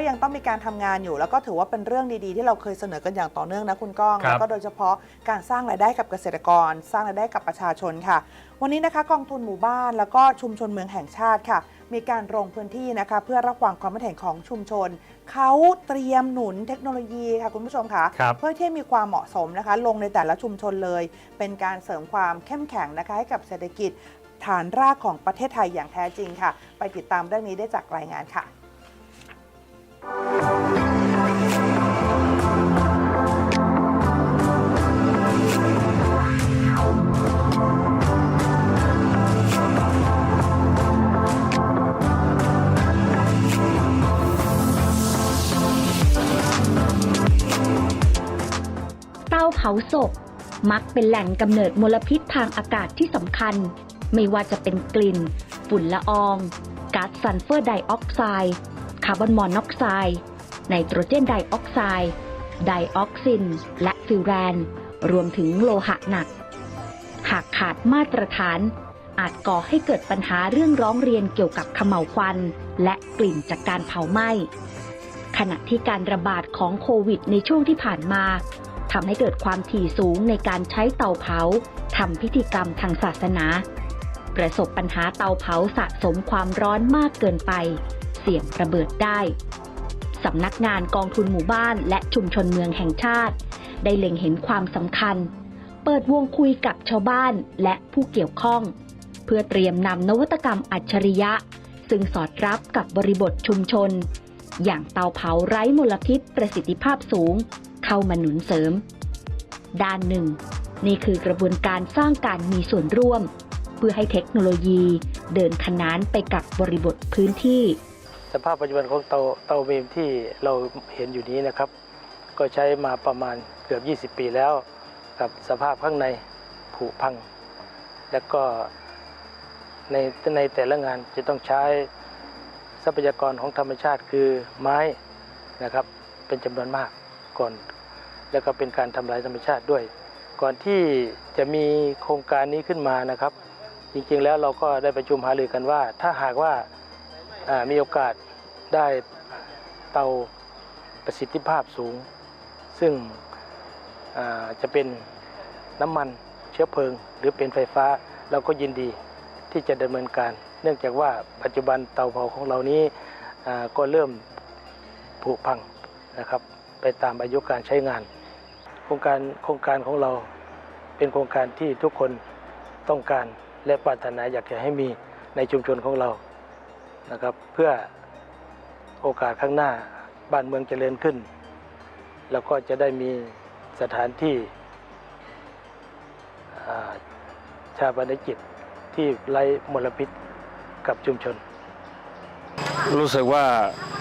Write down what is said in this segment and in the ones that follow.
ก็ยังต้องมีการทำงานอยู่ แล้วก็ถือว่าเป็นเรื่องดีๆ ที่เราเคยเสนอกันอย่างต่อเนื่องนะคุณก้องครับแล้วก็โดยเฉพาะการสร้างรายได้กับเกษตรกร สร้างรายได้กับประชาชนค่ะ วันนี้นะคะกองทุนหมู่บ้าน แล้วก็ชุมชนเมืองแห่งชาติค่ะมีการลงพื้นที่นะคะ เพื่อรับฟังความคิดเห็นของชุมชน เขาเตรียมหนุนเทคโนโลยีค่ะคุณผู้ชมค่ะครับเพื่อที่ให้มีความเหมาะสมนะคะ ลงในแต่ละชุมชนเลย เป็นการเสริมความเข้มแข็งนะคะให้กับเศรษฐกิจฐานรากของประเทศไทยอย่างแท้จริงค่ะ ไปติดตามเรื่องนี้ได้จากรายงานค่ะ เตาเผาศพ มักเป็นแหล่งกำเนิดมลพิษทางอากาศที่สำคัญ ไม่ว่าจะเป็นกลิ่น ฝุ่นละอองก๊าซซัลเฟอร์ไดออกไซด์าร์บอนมอนอกไซด์ไนโตรเจนไดออกไซด์ไดออกซิน และฟิวแรน รวมถึงโลหะหนัก หากขาดมาตรฐาน อาจก่อให้เกิดปัญหาเรื่องร้องเรียนเกี่ยวกับขม่าวควัน และกลิ่นจากการเผาไหม้ ขณะที่การระบาดของโควิดในช่วงที่ผ่านมาทำให้เกิดความถี่สูงในการใช้เตาเผาทำพิธีกรรมทางศาสนา ประสบปัญหาเตาเผาสะสมความร้อนมากเกินไป เสี่ยงระเบิดได้สำนักงานกองทุนหมู่บ้านและชุมชนเมืองแห่งชาติ ได้เล็งเห็นความสำคัญ เปิดวงคุยกับชาวบ้านและผู้เกี่ยวข้อง เพื่อเตรียมนำนวัตกรรมอัจฉริยะ ซึ่งสอดรับกับบริบทชุมชน อย่างเตาเผาไร้มลพิษประสิทธิภาพสูง เข้ามาหนุนเสริม ด้านหนึ่ง นี่คือกระบวนการสร้างการมีส่วนร่วม เพื่อให้เทคโนโลยีเดินขนานไปกับบริบทพื้นที่ สภาพปัจจุบันของเตาเตาเมมที่เราเห็นอยู่นี้นะครับ ก็ใช้มาประมาณเกือบ 20 ปีแล้ว กับสภาพข้างในผุพัง แล้วก็ในในแต่ละงานจะต้องใช้ทรัพยากรของธรรมชาติคือไม้นะครับเป็นจำนวนมากก่อน แล้วก็เป็นการทำลายธรรมชาติด้วย ก่อนที่จะมีโครงการนี้ขึ้นมานะครับ จริงๆแล้วเราก็ได้ประชุมหารือกันว่า ถ้าหากว่าอ่า มีโอกาสได้เตาประสิทธิภาพสูง ซึ่งจะเป็นน้ำมันเชื้อเพลิง หรือเป็นไฟฟ้าเราก็ยินดีที่จะดำเนินการ เนื่องจากว่าปัจจุบันเตาเผาของเรานี้ก็เริ่มผุพังนะครับไปตามอายุการใช้งาน โครงการโครงการของเราเป็นโครงการที่ทุกคนต้องการและปรารถนาอยากจะให้มีในชุมชนของเรา นะครับ เพื่อโอกาสข้างหน้าบ้านเมืองเจริญขึ้น แล้วก็จะได้มีสถานที่าชาปนกิจที่ไร้มลพิษกับชุมชน รู้สึกว่า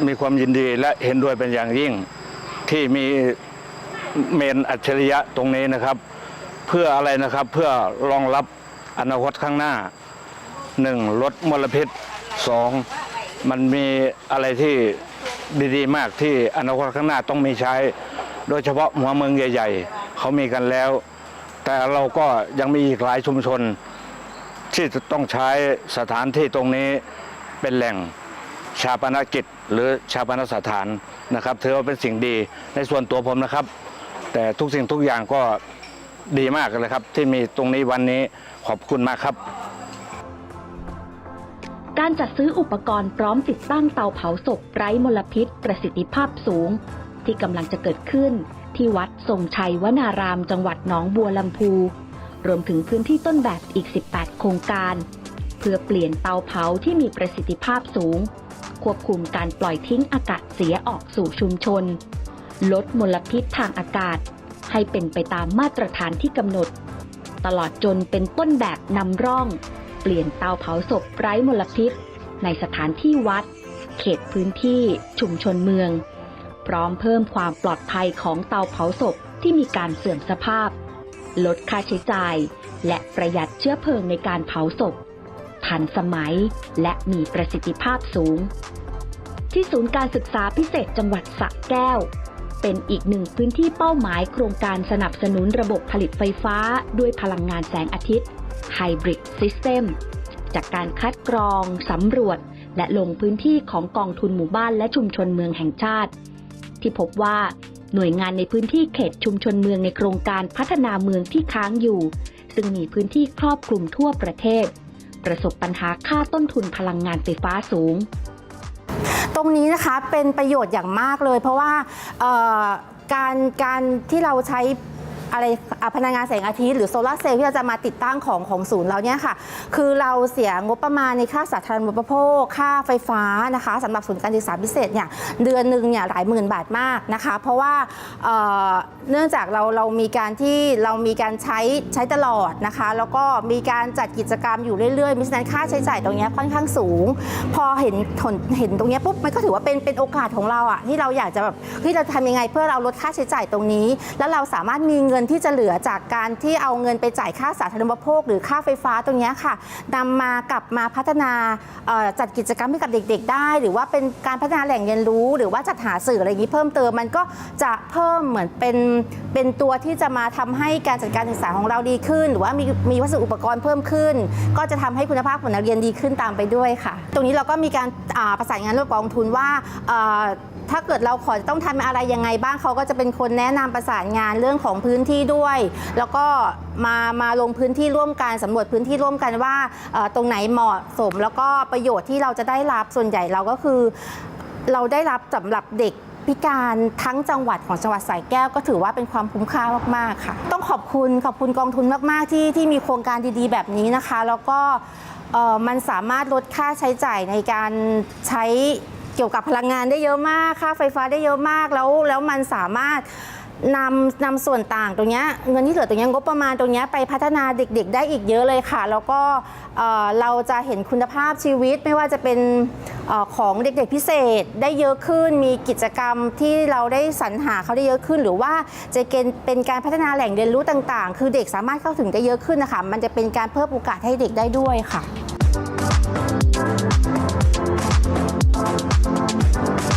มีความยินดีและเห็นด้วยเป็นอย่างยิ่งที่มีเมนอัจฉริยะตรงนี้นะครับ เพื่ออะไรนะครับเพื่อรองรับอนาคตข้างหน้าหนึ่งลดมลพิษ สองมันมีอะไรที่ดีๆ มากที่อนาคตข้างหน้าต้องมีใช้ โดยเฉพาะหัวเมืองใหญ่ ๆ เขามีกันแล้ว แต่เราก็ยังมีอีกหลายชุมชน ที่จะต้องใช้สถานที่ตรงนี้เป็นแหล่งชาปนกิจ หรือชาปนสถานนะครับถือว่าเป็นสิ่งดีในส่วนตัวผมนะครับ แต่ทุกสิ่งทุกอย่างก็ดีมากเลยครับ ที่มีตรงนี้วันนี้ขอบคุณมากครับ การจัดซื้ออุปกรณ์พร้อมติดตั้งเตาเผาศพไร้มลพิษ ประสิทธิภาพสูง ที่กำลังจะเกิดขึ้น ที่วัดทรงชัยวนาราม จังหวัดหนองบัวลำพู รวมถึงพื้นที่ต้นแบบอีก 18 โครงการ เพื่อเปลี่ยนเตาเผาที่มีประสิทธิภาพสูง ควบคุมการปล่อยทิ้งอากาศเสียออกสู่ชุมชน ลดมลพิษทางอากาศ ให้เป็นไปตามมาตรฐานที่กำหนด ตลอดจนเป็นต้นแบบนำร่อง เปลี่ยนเตาเผาศพไร้มลพิษ ในสถานที่วัด เขตพื้นที่ชุมชนเมือง พร้อมเพิ่มความปลอดภัยของเตาเผาศพที่มีการเสื่อมสภาพ ลดค่าใช้จ่าย และประหยัดเชื้อเพลิงในการเผาศพ ทันสมัยและมีประสิทธิภาพสูง ที่ศูนย์การศึกษาพิเศษจังหวัดสระแก้วเป็นอีกหนึ่งพื้นที่เป้าหมายโครงการสนับสนุนระบบผลิตไฟฟ้าด้วยพลังงานแสงอาทิตย์ Hybrid System จากการคัดกรอง สำรวจ และลงพื้นที่ของกองทุนหมู่บ้านและชุมชนเมืองแห่งชาติ ที่พบว่าหน่วยงานในพื้นที่เขตชุมชนเมืองในโครงการพัฒนาเมืองที่ค้างอยู่ ซึ่งมีพื้นที่ครอบคลุมทั่วประเทศ ประสบปัญหาค่าต้นทุนพลังงานไฟฟ้าสูง ตรงนี้นะคะเป็นประโยชน์อย่างมากเลย เพราะว่าการการที่เราใช้ อะไรอะพลังงานแสงอาทิตย์หรือโซลาร์เซลล์ที่เราจะมาติดตั้งของของศูนย์เราเนี่ยค่ะ คือเราเสียงบประมาณในค่าสาธารณูปโภค ค่าไฟฟ้านะคะสำหรับศูนย์การศึกษาพิเศษเนี่ยเดือนหนึ่งเนี่ยหลายหมื่นบาทมากนะคะ เพราะว่าเอ่อเนื่องจากเราเรามีการที่เรามีการใช้ใช้ตลอดนะคะ แล้วก็มีการจัดกิจกรรมอยู่เรื่อยๆมิฉะนั้นค่าใช้จ่ายตรงเนี้ยค่อนข้างสูง พอเห็นผลเห็นตรงเนี้ยปุ๊บมันก็ถือว่าเป็นเป็นโอกาสของเราอะที่เราอยากจะแบบที่เราทำยังไงเพื่อเราลดค่าใช้จ่ายตรงนี้ แล้วเราสามารถมีเงินินที่จะเหลือจากการที่เอาเงินไปจ่ายค่าสาธารณูปโภค หรือค่าไฟฟ้าตรงนี้ค่ะนำมากลับมาพัฒนาจัดกิจกรรมให้กับเด็ก ๆ ได้ หรือว่าเป็นการพัฒนาแหล่งเรียนรู้ หรือว่าจัดหาสื่ออะไรอย่างนี้เพิ่มเติมมันก็จะเพิ่มเหมือนเป็นเป็นตัวที่จะมาทำให้การจัดการศึกษาของเราดีขึ้น หรือว่ามีมีวัสดุอุปกรณ์เพิ่มขึ้น ก็จะทำให้คุณภาพของนักเรียนดีขึ้นตามไปด้วยค่ะ ตรงนี้เราก็มีการประสานงานร่วมกับองทุนว่า ถ้าเกิดเราขอต้องทำอะไรยังไงบ้างเขาก็จะเป็นคนแนะนำประสานงานเรื่องของพื้นที่ด้วย แล้วก็มามาลงพื้นที่ร่วมกันสำรวจพื้นที่ร่วมกันว่าตรงไหนเหมาะสม แล้วก็ประโยชน์ที่เราจะได้รับส่วนใหญ่เราก็คือ เราได้รับสำหรับเด็กพิการทั้งจังหวัดของจังหวัดสระแก้วก็ถือว่าเป็นความคุ้มค่ามากๆค่ะ ต้องขอบคุณขอบคุณกองทุนมากๆที่ที่มีโครงการดีๆ แบบนี้นะคะ แล้วก็เออมันสามารถลดค่าใช้จ่ายในการใช้ เกี่ยวกับพลังงานได้เยอะมากค่าไฟฟ้าได้เยอะมากแล้วแล้วมันสามารถนำนำส่วนต่างตรงนี้เงินที่เหลือตรงนี้งบประมาณตรงนี้ไปพัฒนาเด็กๆ ได้อีกเยอะเลยค่ะ แล้วก็เราจะเห็นคุณภาพชีวิตไม่ว่าจะเป็นอของเด็กๆพิเศษได้เยอะขึ้น มีกิจกรรมที่เราได้สรรหาเขาได้เยอะขึ้น หรือว่าจะเกณฑ์เป็นการพัฒนาแหล่งเรียนรู้ต่างๆ คือเด็กสามารถเข้าถึงได้เยอะขึ้นนะคะมันจะเป็นการเพิ่มโอกาสให้เด็กได้ด้วยค่ะ Thank you.